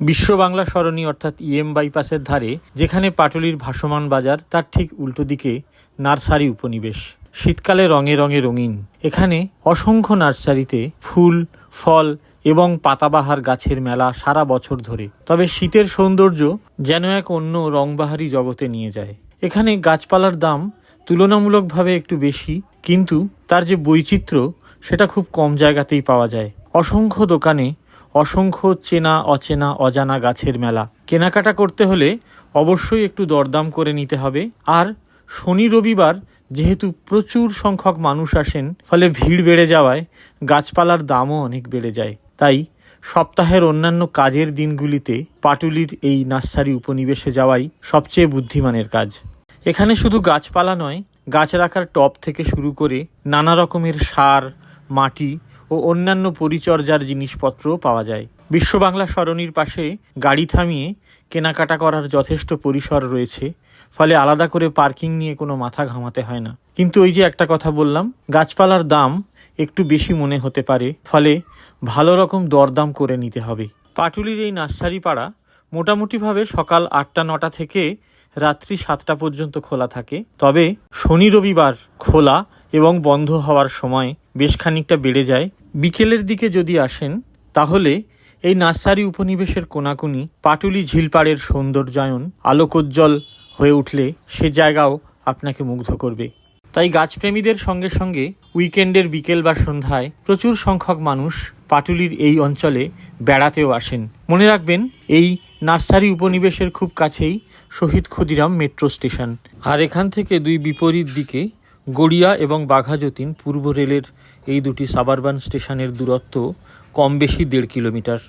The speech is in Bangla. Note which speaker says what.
Speaker 1: বিশ্ব বাংলা সরণি অর্থাৎ ইএম বাইপাসের ধারে, যেখানে পাটুলির ভাসমান বাজার, তার ঠিক উল্টো দিকে নার্সারি উপনিবেশ। শীতকালে রঙে রঙে রঙিন। এখানে অসংখ্য নার্সারিতে ফুল, ফল এবং পাতাবাহার গাছের মেলা সারা বছর ধরে। তবে শীতের সৌন্দর্য যেন এক অন্য রংবাহারি জগতে নিয়ে যায়। এখানে গাছপালার দাম তুলনামূলকভাবে একটু বেশি, কিন্তু তার যে বৈচিত্র্য, সেটা খুব কম জায়গাতেই পাওয়া যায়। অসংখ্য দোকানে অসংখ্য চেনা, অচেনা, অজানা গাছের মেলা। কেনাকাটা করতে হলে অবশ্যই একটু দরদাম করে নিতে হবে। আর শনি রবিবার যেহেতু প্রচুর সংখ্যক মানুষ আসেন, ফলে ভিড় বেড়ে যাওয়ায় গাছপালার দামও অনেক বেড়ে যায়। তাই সপ্তাহের অন্যান্য কাজের দিনগুলিতে পাটুলির এই নার্সারি উপনিবেশে যাওয়াই সবচেয়ে বুদ্ধিমানের কাজ। এখানে শুধু গাছপালা নয়, গাছ রাখার টব থেকে শুরু করে নানা রকমের সার, মাটি ও অন্যান্য পরিচর্যার জিনিসপত্রও পাওয়া যায়। বিশ্ব বাংলা সরণির পাশে গাড়ি থামিয়ে কেনাকাটা করার যথেষ্ট পরিসর রয়েছে, ফলে আলাদা করে পার্কিং নিয়ে কোনো মাথা ঘামাতে হয় না। কিন্তু ওই যে একটা কথা বললাম, গাছপালার দাম একটু বেশি মনে হতে পারে, ফলে ভালো রকম দরদাম করে নিতে হবে। পাটুলির এই নার্সারি পাড়া মোটামুটিভাবে সকাল আটটা, নটা থেকে রাত্রি সাতটা পর্যন্ত খোলা থাকে। তবে শনি রবিবার খোলা এবং বন্ধ হওয়ার সময় বেশ খানিকটা বেড়ে যায় বিকেলের দিকে যদি আসেন, তাহলে এই নার্সারি উপনিবেশের কোনাকুনি, পাটুলি ঝিলপাড়ের সৌন্দর্যায়ন, আলোকোজ্জ্বল হয়ে উঠলে সে জায়গাও আপনাকে মুগ্ধ করবে। তাই গাছপ্রেমীদের সঙ্গে সঙ্গে উইকেন্ডের বিকেল বা সন্ধ্যায় প্রচুর সংখ্যক মানুষ পাটুলির এই অঞ্চলে বেড়াতেও আসেন। মনে রাখবেন, এই নার্সারি উপনিবেশের খুব কাছেই শহীদ ক্ষুদিরাম মেট্রো স্টেশন। আর এখান থেকে দুই বিপরীত দিকে গড়িয়া এবং বাঘাযতীন পূর্ব রেলের এই দুটি সাবারবান স্টেশনের দূরত্ব কম বেশি দেড় কিলোমিটার।